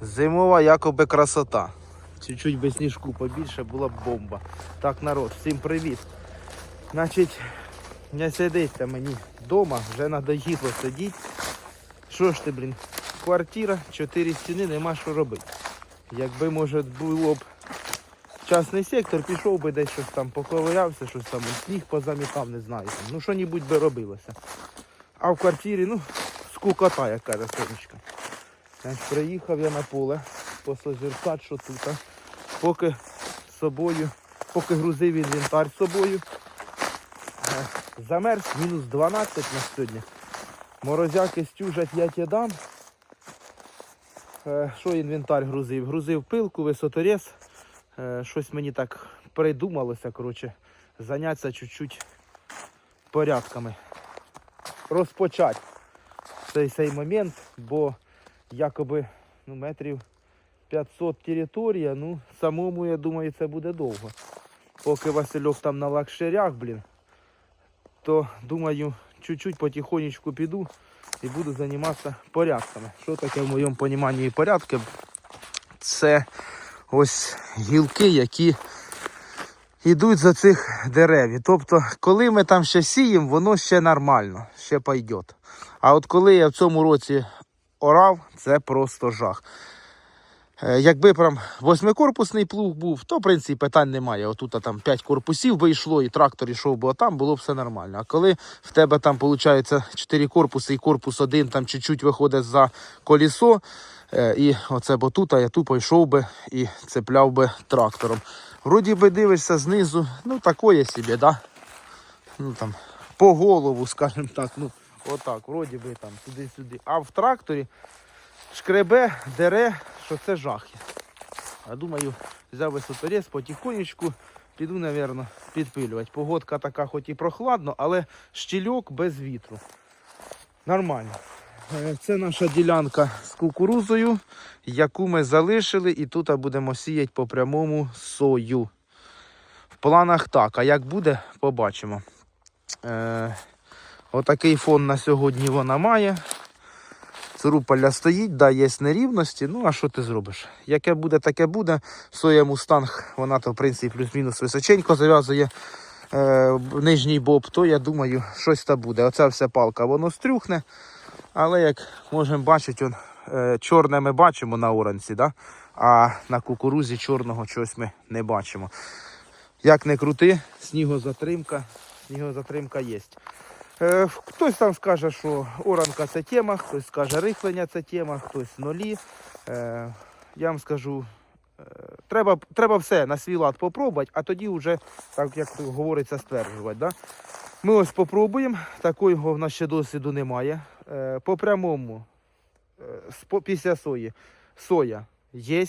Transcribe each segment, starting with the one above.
Зимова якоби красота. Чуть-чуть без сніжку побільше була б бомба. Так, народ, всім привіт. Значить, не сидиться мені вдома, вже надоїло сидіти. Що ж ти, блін, квартира, чотири стіни, нема що робити. Якби, може, було б частний сектор, пішов би десь щось там поковирявся, щось там сніг позамітав, не знаю. Ну, що-небудь би робилося. А в квартирі, ну, скукота, як каже сонечка. Приїхав я на поле посозерцати, що тут. Поки з собою, поки грузив інвентар з собою. Е, Замерз мінус 12 на сьогодні. Морозяки стюжать я ті дам. Е, Що інвентар грузив? Грузив пилку, висоторез. Е, Щось мені так придумалося, коротше, зайнятися чуть-чуть порядками. Розпочати цей цей момент, бо якоби ну, метрів 500 територія, ну самому, я думаю, це буде довго. Поки Васильок там на лакшерях, блін, то думаю, чуть-чуть потихонечку піду і буду займатися порядками. Що таке в моєму розумінні порядки? Це ось гілки, які йдуть за цих дерев. Тобто, коли ми там ще сіємо, воно ще нормально, ще пойде. А от коли я в цьому році орав, це просто жах. Е, Якби прям восьмикорпусний плуг був, то в принципі питань немає. Отут там 5 корпусів би йшло, і трактор йшов би там, було все нормально. А коли в тебе там виходить 4 корпуси, і корпус один там чуть-чуть виходить за колесо, е, і оце бо тут, а я тупо йшов би і цепляв би трактором. Вроді би дивишся знизу, ну такое собі, да? Ну там по голову, скажімо так, ну отак, вроді би там туди-сюди. А в тракторі шкребе, дере, що це жах. А думаю, взяв висоторез потихонечку, піду, напевно, підпилювати. Погодка така, хоч і прохладно, але щільок без вітру. Нормально. Е, Це наша ділянка з кукурузою, яку ми залишили, і тут будемо сіяти по прямому сою. В планах так, а як буде, побачимо. Е, отакий фон на сьогодні вона має. Цуруполя стоїть, да, є нерівності. Ну, а що ти зробиш? Яке буде, таке буде. Соя мустанг, вона то, в принципі, плюс-мінус височенько зав'язує е, нижній боб, то я думаю, щось та буде. Оця вся палка, воно стрюхне. Але як можемо бачити, он, е, чорне ми бачимо на оранці, да? а на кукурузі чорного чогось ми не бачимо. Як не крути, снігозатримка, снігозатримка є. Е, Хтось там скаже, що оранка це тема, хтось скаже рихлення це тема, хтось нолі. Е, Я вам скажу, е, треба, треба все на свій лад попробувати, а тоді вже, так як говориться, стверджувати. Да? Ми ось попробуємо, такого в нас ще досвіду немає. По прямому, після сої, соя є,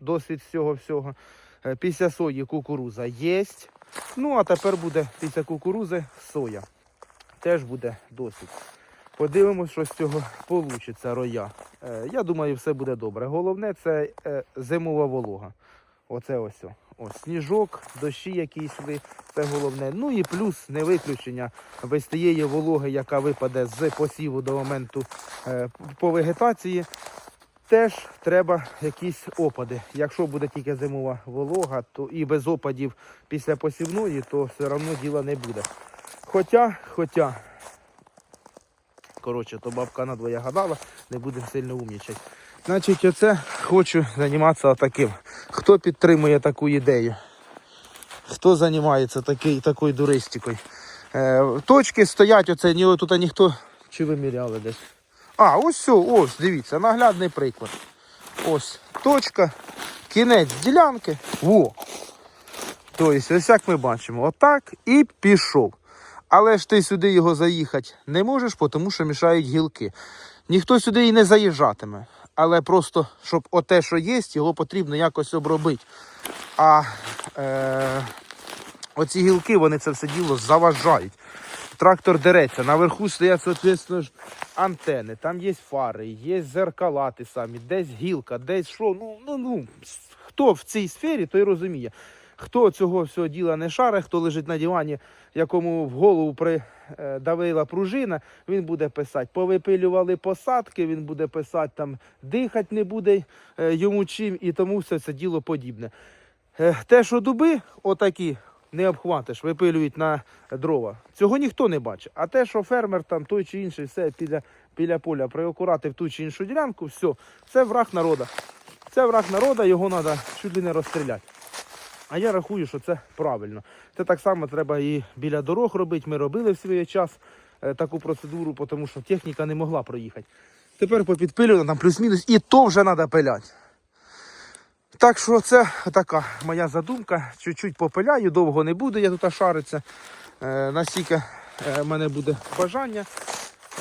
досвід всього. Е, Після сої кукуруза є. Ну, а тепер буде після кукурузи соя теж буде досить. Подивимось, що з цього вийде роя. Е, я думаю, все буде добре. Головне це е, зимова волога. Оце ось. Ось сніжок, дощі які йшли, це головне. Ну і плюс не виключення без тієї вологи, яка випаде з посіву до моменту е, по вегетації. Теж треба якісь опади. Якщо буде тільки зимова волога, то і без опадів після посівної, то все одно діла не буде. Хоча, хоча, коротше, то бабка надвоє гадала, не будемо сильно умнічати. Значить, оце хочу займатися таким. Хто підтримує таку ідею? Хто займається такий, такою дуристикою? Е, точки стоять, оце ні, тут ніхто чи виміряли десь. А, ось все, ось, дивіться, наглядний приклад. Ось точка, кінець ділянки. Во. Тобто, ось як ми бачимо, отак і пішов. Але ж ти сюди його заїхати не можеш, тому що мішають гілки. Ніхто сюди і не заїжджатиме. Але просто, щоб оте, що є, його потрібно якось обробити. А е, оці гілки, вони це все діло заважають. Трактор дереться, наверху стоять, соответственно, антени, там є фари, є зеркала ті самі, десь гілка, десь що. Ну, ну, ну, хто в цій сфері, той розуміє. Хто цього всього діла не шаре, хто лежить на дивані, якому в голову придавила пружина, він буде писати. Повипилювали посадки, він буде писати там, дихати не буде е, йому чим і тому все це діло подібне. Е, Те, що дуби отакі, не обхватиш, випилюють на дрова. Цього ніхто не бачить. А те, що фермер там той чи інший, все біля, біля поля приокуратив ту чи іншу ділянку, все, це враг народа. Це враг народа, його треба чуть ли не розстріляти. А я рахую, що це правильно. Це так само треба і біля дорог робити. Ми робили в свій час е, таку процедуру, тому що техніка не могла проїхати. Тепер попідпилювано там плюс-мінус, і то вже треба пиляти. Так що це така моя задумка. Чуть-чуть попиляю, довго не буду я тут шариться. Е, настільки е, в мене буде бажання.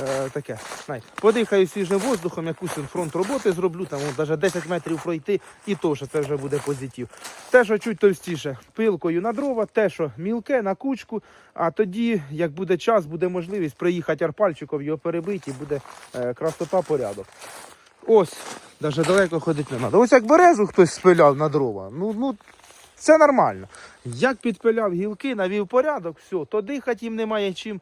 Е, таке, знаєте, подихаю свіжим воздухом, якусь фронт роботи зроблю, там навіть 10 метрів пройти, і то, що це вже буде позитив. Те, що чуть товстіше, пилкою на дрова, те, що мілке на кучку, а тоді, як буде час, буде можливість приїхати арпальчиком, його перебити, і буде е, красота порядок. Ось, навіть далеко ходити не треба. Ось як березу хтось спиляв на дрова, ну, ну це нормально. Як підпиляв гілки, навів порядок, все, то дихати їм немає чим,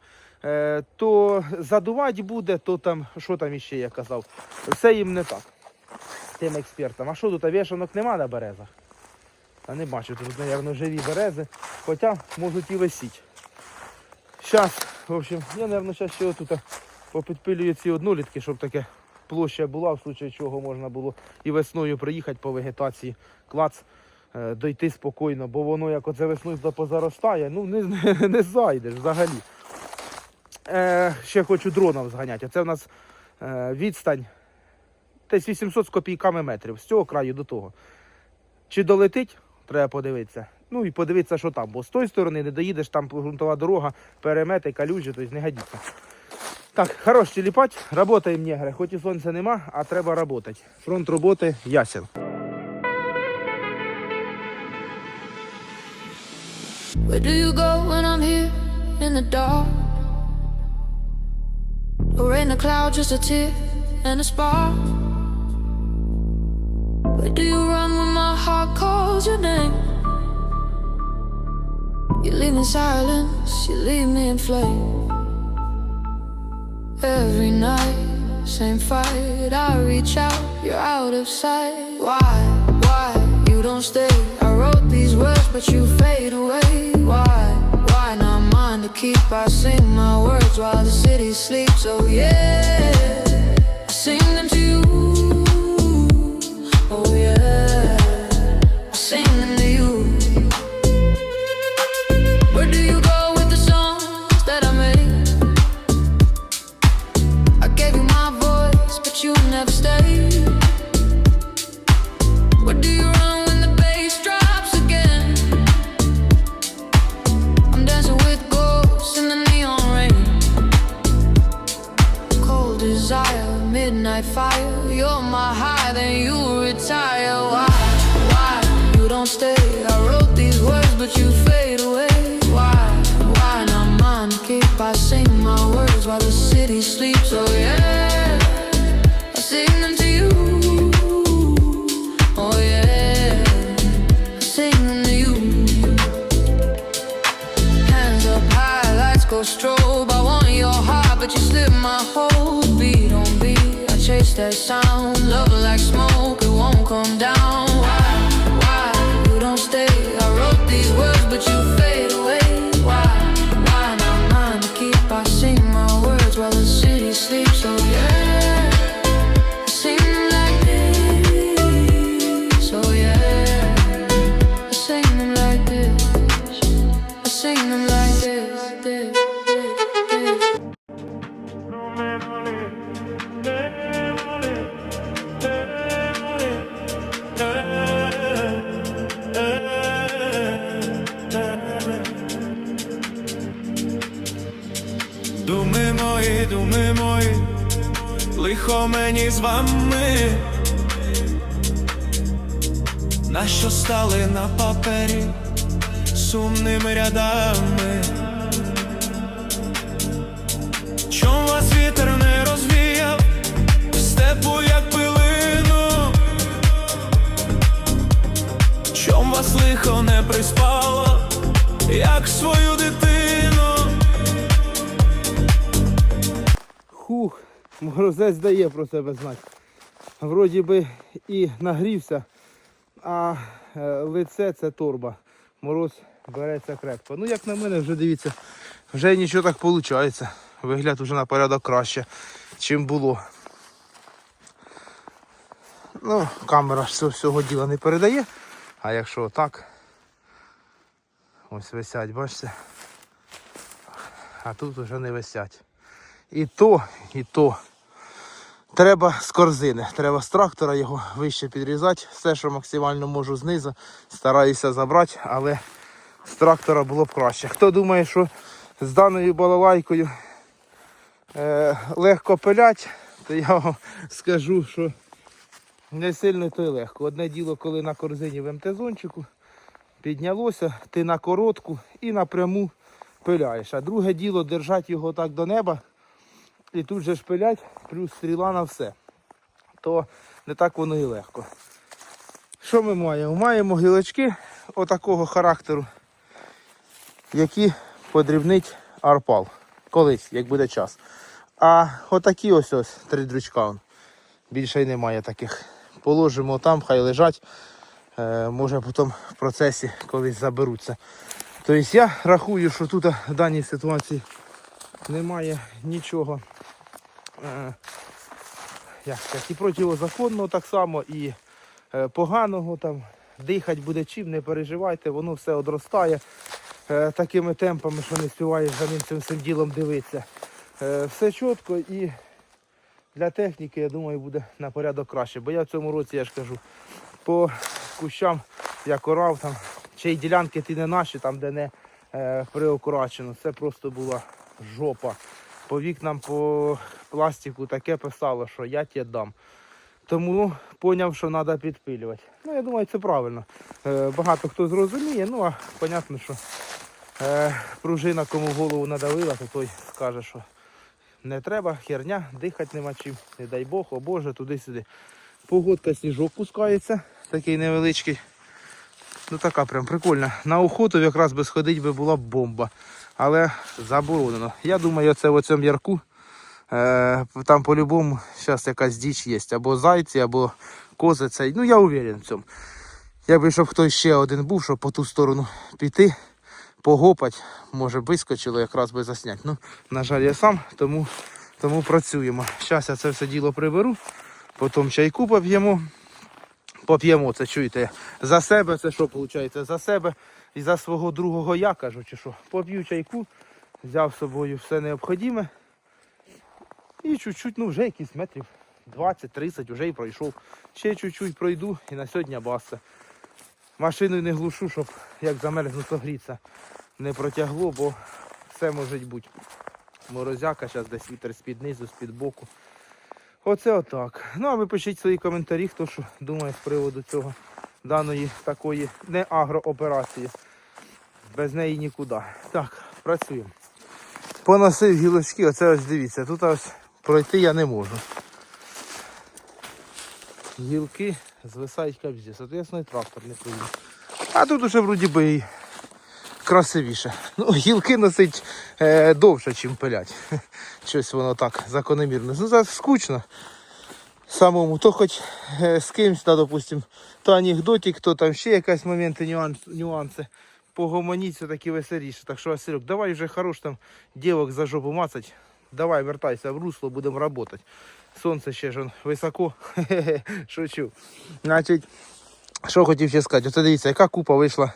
то задувати буде, то там, що там іще я казав, все їм не так. Тим експертам. А що тут, вішанок нема на березах? А не бачу, тут, мабуть, живі берези, хоча можуть і висіти. Зараз, в общем, я, мабуть, зараз ще тут попідпилюю ці однолітки, щоб таке площа була, в случаї чого можна було і весною приїхати по вегетації, клац, е, дойти спокійно, бо воно як оце весною позаростає, ну не, не зайдеш взагалі. Е, ще хочу дроном зганяти. Це в нас е, відстань десь 800 з копійками метрів з цього краю до того. Чи долетить, треба подивитися. Ну і подивитися, що там, бо з тої сторони не доїдеш, там ґрунтова дорога, перемети, калюжі, тобто не годиться. Так, хорош тіліпать, работаємо негри. Хоч і сонця нема, а треба працювати. Фронт роботи ясен. Where do you go when I'm here in the dark? Or in a cloud, just a tear and a spark? Where do you run when my heart calls your name? You leave me in silence, you leave me in flame. Every night, same fight. I reach out, you're out of sight. Why, why you don't stay? I wrote these words, but you fade away. Why, to keep? I sing my words while the city sleeps. Oh yeah, I sing them to you. Oh yeah, midnight fire. You're my high, then you retire. Why, why you don't stay? I wrote these words, but you fade away. Why, why not mine keep? I sing my words while the city sleeps. Oh yeah, сумними рядами? Чом вас вітер не розвіяв, степу як пилину? Чом вас лихо не приспало, як свою дитину. Хух, морозець дає про себе знати. Вроді би і нагрівся, а е, лице це торба. Мороз береться крепко. Ну, як на мене, вже дивіться, вже нічого так виходить. Вигляд вже на порядок краще, чим було. Ну, камера всього діла не передає. А якщо отак, ось висять, бачите? А тут вже не висять. І то, і то. Треба з корзини, треба з трактора його вище підрізати. Все, що максимально можу знизу, стараюся забрати, але з трактора було б краще. Хто думає, що з даною балалайкою е, легко пилять, то я вам скажу, що не сильно то й легко. Одне діло, коли на корзині в МТ-зончику піднялося, ти на коротку і напряму пиляєш. А друге діло держати його так до неба і тут же шпилять, плюс стріла на все. То не так воно і легко. Що ми маємо? Маємо гілочки отакого характеру, які подрібнить арпал. Колись, як буде час. А отакі ось ось три дрючка. Більше й немає таких. Положимо там, хай лежать. Е, може потім в процесі колись заберуться. Тобто я рахую, що тут в даній ситуації немає нічого е, як сказати, і протизаконного так само, і е, поганого там. Дихати буде чим, не переживайте, воно все одростає такими темпами, що не співаєш за ним цим всім ділом дивитися. Е, все чітко і для техніки, я думаю, буде на порядок краще. Бо я в цьому році, я ж кажу, по кущам як орав там, чи й ділянки ті не наші, там де не е, приокорачено. Це просто була жопа. По вікнам, по пластику таке писало, що я тебе дам. Тому поняв, що треба підпилювати. Ну, я думаю, це правильно. Е, багато хто зрозуміє, ну а понятно, що е, пружина кому голову надавила, то той скаже, що не треба, херня, дихати нема чим. Не дай Бог, о Боже, туди-сюди. Погодка сніжок пускається, такий невеличкий. Ну така прям прикольна. На охоту якраз би сходить би була бомба. Але заборонено. Я думаю, це в цьому ярку. Е, там по-любому зараз якась діч є. Або зайці, або кози. Ну я уверен в цьому. Якби щоб хтось ще один був, щоб по ту сторону піти, погопать, може вискочило, якраз би засняти. Ну, на жаль, я сам, тому, тому працюємо. Зараз я це все діло приберу, потім чайку поп'ємо. Поп'ємо, це чуєте. За себе це що виходить? За себе і за свого другого я кажу, чи що. Поп'ю чайку, взяв з собою все необхідне. І чуть-чуть, ну вже якісь метрів 20-30 вже і пройшов. Ще чуть-чуть пройду і на сьогодні баста. Машиною не глушу, щоб як замерзну, то гріться. Не протягло, бо все може бути. Морозяка, зараз десь вітер з-під низу, з-під боку. Оце отак. Ну а ви пишіть свої коментарі, хто що думає з приводу цього даної такої не агрооперації. Без неї нікуди. Так, працюємо. Поносив гілочки, оце ось дивіться, тут ось пройти я не можу. Гілки звисають капзі, соответственно, і трактор не поїде. А тут уже вроді би і красивіше. Ну, гілки носить е, довше, ніж пилять. Щось воно так закономірно. Ну, це скучно самому. То хоч е, з кимсь, та, допустим, то анекдотик, то там ще якісь моменти, нюанс, нюанси. Погомоніть все-таки веселіше. Так що, Василюк, давай вже хорош там дівок за жопу мацать. Давай, вертайся в русло, будемо працювати. Сонце ще ж високо. Шучу. Значить, що хотів ще сказати, оце дивіться, яка купа вийшла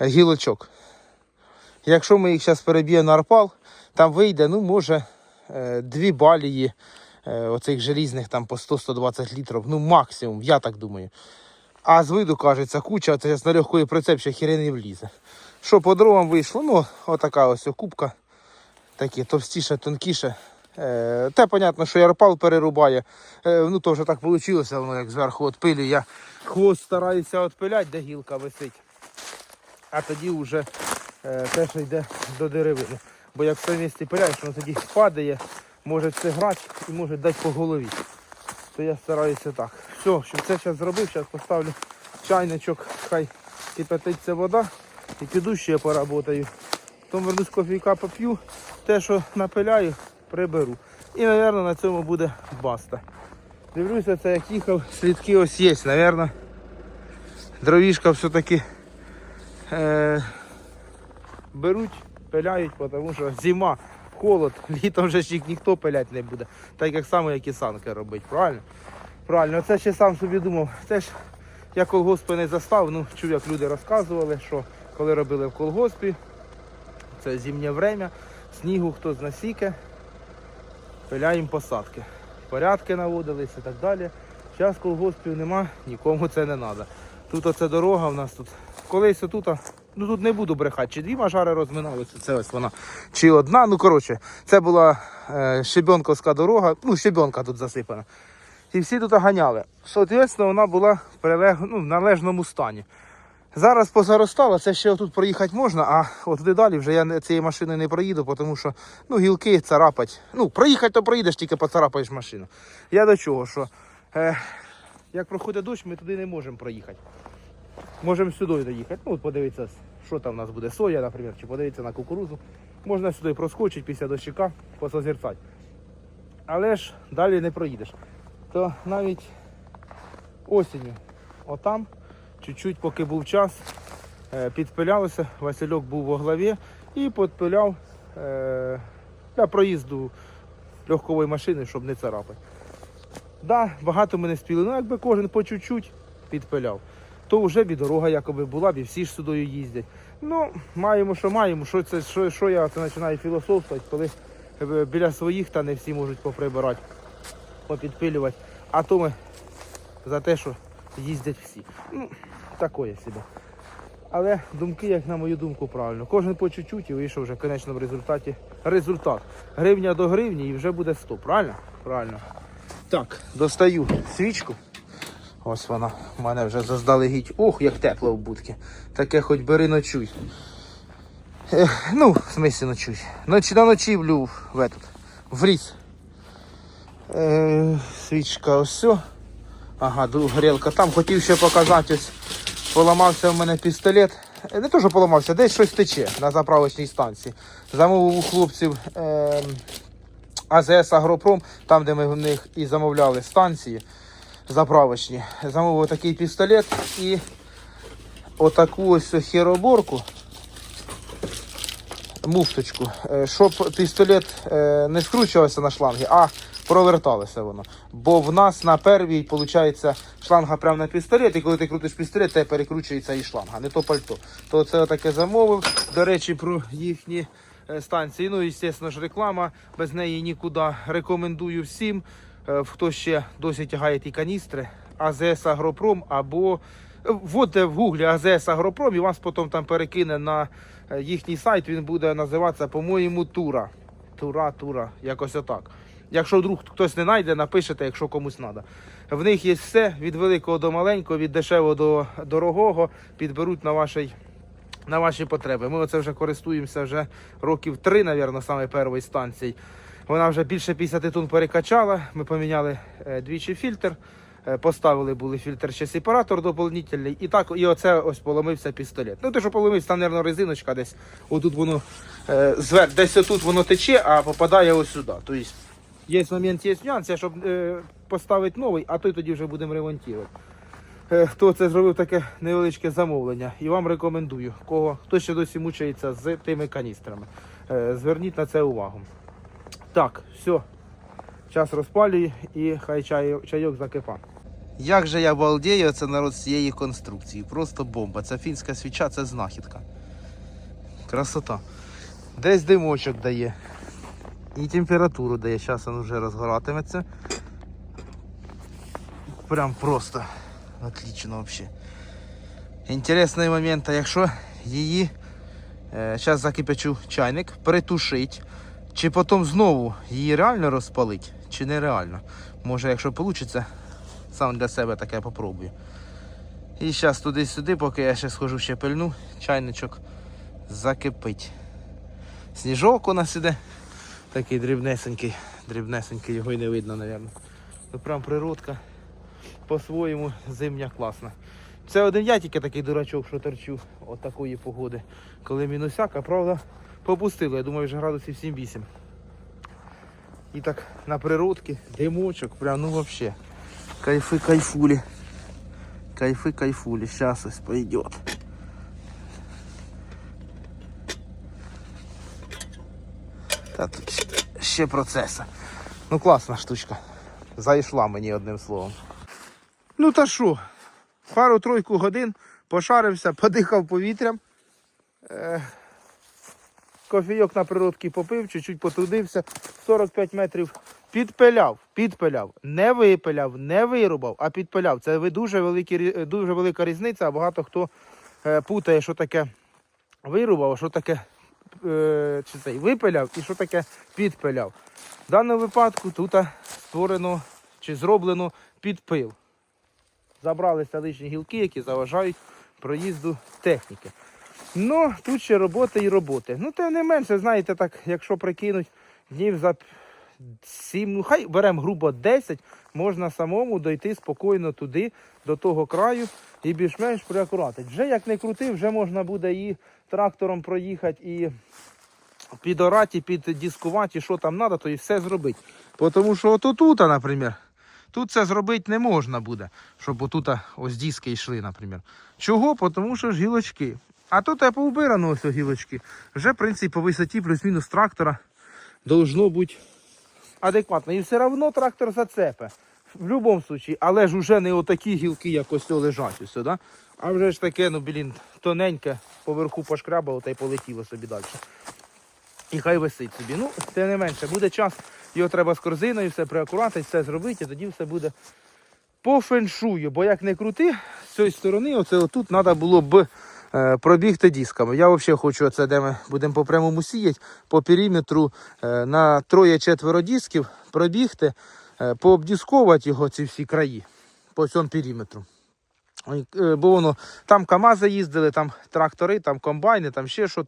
гілочок. Якщо ми їх зараз переб'ємо на арпал, там вийде, ну, може, е, дві балії е, оцих желізних там по 100-120 літрів, ну максимум, я так думаю. А з виду, кажеться, куча, це зараз на легкої прицеп ще хіре не влізе. Що по дровам вийшло? Ну, отака ось кубка. Такі товстіше, тонкіше. Те, понятно, що ярпал перерубає. Е, ну, то вже так вийшло, воно як зверху відпилю. Я хвост стараюся відпиляти, де гілка висить. А тоді вже е, те, що йде до деревини. Бо як місці пиляєш, воно тоді падає, може це грати і може дати по голові. То я стараюся так. Все, щоб це зараз зробив, зараз поставлю чайничок, хай кипятиться вода і піду ще поработаю. Потім вернусь кофійка поп'ю, те, що напиляю, приберу. І, мабуть, на цьому буде баста. Дивлюся, це як їхав, слідки ось є, мабуть. Дровішка все-таки е, беруть, пиляють, тому що зима, холод, літом вже ж ніхто пилять не буде. Так як само, як і санки робить, правильно? Правильно, це ще сам собі думав. Це ж я колгоспи не застав, ну чув, як люди розказували, що коли робили в колгоспі, це зимнє время, снігу хто знасіке, пиляємо посадки. Порядки наводились і так далі. Зараз колгоспів нема, нікому це не треба. Тут оце дорога в нас тут. Колись отут, ну тут не буду брехати, чи дві мажари розминалися, це ось вона, чи одна. Ну коротше, це була е, щебенковська дорога, ну щебенка тут засипана. І всі тут ганяли. Соответственно, вона була прилег... ну, в належному стані. Зараз позаростало, це ще тут проїхати можна, а от туди далі вже я цією машиною не проїду, тому що ну, гілки царапать. Ну, проїхати то проїдеш, тільки поцарапаєш машину. Я до чого, що е, як проходить дощ, ми туди не можемо проїхати. Можемо сюди доїхати. Ну, от подивитися, що там у нас буде соя, наприклад, чи подивитися на кукурузу. Можна сюди проскочити після дощика, посозерцати. Але ж далі не проїдеш. То навіть осінню, отам, чуть-чуть, поки був час, е, підпилялося, Васильок був во главі і підпиляв е, для проїзду легкової машини, щоб не царапати. Да, багато ми не спіли, ну якби кожен по чуть-чуть підпиляв, то вже б і дорога якоби була б, і всі ж сюди їздять. Ну, маємо, що маємо. Що, це, що, що я це починаю філософствувати, коли е, біля своїх та не всі можуть поприбирати, попідпилювати. А то ми за те, що їздять всі. Ну, такое себе. Але думки, як на мою думку, правильно. Кожен по чуть-чуть і вийшов вже в кінечному результаті результат. Гривня до гривні і вже буде 100, правильно? Правильно. Так, достаю свічку. Ось вона. У мене вже заздалегідь. Ох, як тепло в будці. Таке хоч бери ночуй. Ех, ну, в смислі ночуй. Ночі на ночівлю в этот, в ліс. Е, свічка ось. Ага, горілка там. Хотів ще показати ось. Поламався в мене пістолет. Е, Не то, що поламався, десь щось тече на заправочній станції. Замовив у хлопців е, АЗС Агропром, там, де ми в них і замовляли станції заправочні. Замовив такий пістолет і отаку ось хероборку, муфточку, е, щоб пістолет е, не скручувався на шланги, а проверталося воно. Бо в нас на первій, виходить, шланга прямо на пістолет, і коли ти крутиш пістолет, те перекручується і шланга, не то пальто. То це таке замовив. До речі, про їхні е, станції. Ну, звісно ж, реклама, без неї нікуди. Рекомендую всім, е, хто ще досі тягає ті каністри, АЗС Агропром або е, вводьте в гуглі АЗС Агропром і вас потім там перекине на їхній сайт. Він буде називатися, по-моєму, Тура. Тура, Тура, якось отак. Якщо вдруг хтось не знайде, напишете, якщо комусь треба. В них є все від великого до маленького, від дешевого до дорогого, підберуть на вашій на ваші потреби. Ми оце вже користуємося вже років три, мабуть, саме першої станції. Вона вже більше 50 тонн перекачала. Ми поміняли е, двічі фільтр, е, поставили були фільтр ще сепаратор доповнительний. І так, і оце ось поломився пістолет. Ну, те, що поломився, мабуть, резиночка десь. Отут воно е, десь отут воно тече, а попадає ось сюди. Тобто, є момент, є нюанс, щоб е, поставити новий, а той тоді вже будемо ремонтувати. Е, Хто це зробив таке невеличке замовлення, і вам рекомендую, кого хто ще досі мучається з тими каністрами. Е, Зверніть на це увагу. Так, все. Час розпалює і хай чай, чайок закипа. Як же я балдею, це народ з цієї конструкції. Просто бомба. Це фінська свіча, це знахідка. Красота. Десь димочок дає. І температуру дає. Зараз він вже розгоратиметься. Прям просто отлично вообще. Інтересний момент, а якщо її зараз закипячу чайник, притушить, чи потім знову її реально розпалить, чи нереально. Може, якщо вийде, сам для себе таке попробую. І зараз туди-сюди, поки я ще схожу ще пильну, чайничок закипить. Сніжок у нас іде. Такий дрібнесенький, дрібнесенький, його й не видно, мабуть. Ну прям природка по-своєму зимня класна. Це один я тільки такий дурачок, що торчу от такої погоди. Коли мінусяка, правда, попустило. Я думаю, вже градусів 7-8. І так на природки, димочок, прям ну вообще. Кайфи, кайфулі. Кайфи, кайфулі. Сейчас ось пойдет. Та тут ще- процеси. Ну класна штучка. Зайшла мені одним словом. Ну та що, пару-тройку годин пошарився, подихав повітрям. Е, кофійок на природки попив, чуть-чуть потрудився, 45 метрів підпиляв, підпиляв, не випиляв, не вирубав, а підпиляв. Це дуже, великі, дуже велика різниця, а багато хто е, путає, що таке вирубав, а що таке чи цей, випиляв і що таке підпиляв. В даному випадку тут створено чи зроблено підпил. Забралися лишні гілки, які заважають проїзду техніки. Ну, тут ще роботи і роботи. Ну, тим не менше, знаєте, так, якщо прикинуть днів за 7, ну хай беремо грубо 10, можна самому дойти спокійно туди, до того краю і більш-менш приакуратити. Вже як не крути, вже можна буде і трактором проїхати, і підорати, піддіскувати, і що там треба, то і все зробити. Тому що ото тут, наприклад, тут це зробити не можна буде, щоб отут ось диски йшли, наприклад. Чого? Тому що ж гілочки. А тут я поубирано ось гілочки. Вже, в принципі, по висоті плюс-мінус трактора должно бути адекватно. І все одно трактор зацепе. В будь-якому випадку, але ж уже не отакі гілки, як ось лежать ось, да? а вже ж таке, ну блін, тоненьке, поверху пошкрябало та й полетіло собі далі. І хай висить собі. Ну, тим не менше, буде час, його треба з корзиною, все приакуратити, все зробити, і тоді все буде по феншую. Бо як не крути, з цієї сторони, оце отут треба було б пробігти дисками. Я взагалі хочу, це, де ми будемо по прямому сіяти, по периметру е, на троє-четверо дисків пробігти, е, пообдісковувати його ці всі краї по цьому периметру. Е, Бо воно там КАМАЗи їздили, там трактори, там комбайни, там ще щось,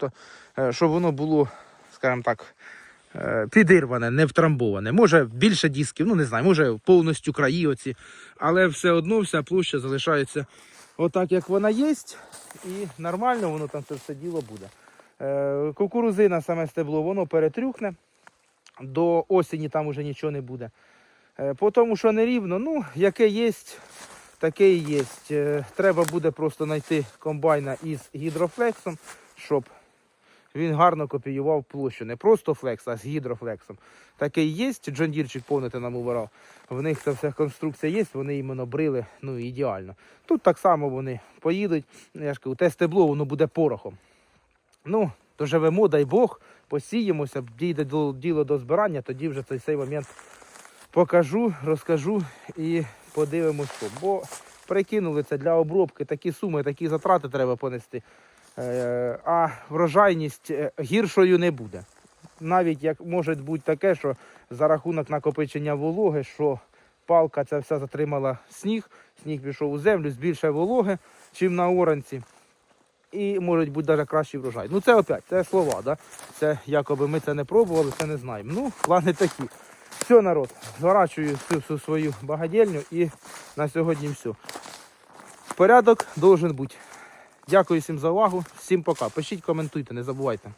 щоб воно було, скажімо так, е, підірване, не втрамбоване. Може більше дисків, ну не знаю, може повністю краї оці, але все одно вся площа залишається отак, як вона є, і нормально воно там це все діло буде. Е, Кукурузина, саме стебло, воно перетрюхне. До осені там уже нічого не буде. Е, По тому, що нерівно, ну, яке є, таке і є. Е, Треба буде просто знайти комбайна із гідрофлексом, щоб він гарно копіював площу. Не просто флекс, а з гідрофлексом. Такий є, Джондірчик повнити нам убирав. В них ця вся конструкція є, вони іменно брили ну, ідеально. Тут так само вони поїдуть. Я ж кажу, те стебло воно буде порохом. Ну, доживемо, дай Бог, посіємося, дійде діло до збирання, тоді вже цей цей момент покажу, розкажу і подивимось. Бо прикинули це для обробки, такі суми, такі затрати треба понести. Е, а врожайність е, гіршою не буде. Навіть як може бути таке, що за рахунок накопичення вологи, що палка ця вся затримала сніг, сніг пішов у землю, збільшує вологи, чим на оранці. І може бути навіть кращий врожай. Ну це опять, це слова, да? Це якоби ми це не пробували, це не знаємо. Ну, плани такі. Все, народ, зворачую всю, свою багадільню і на сьогодні все. Порядок должен бути. Дякую всім за увагу. Всім пока. Пишіть, коментуйте, не забувайте.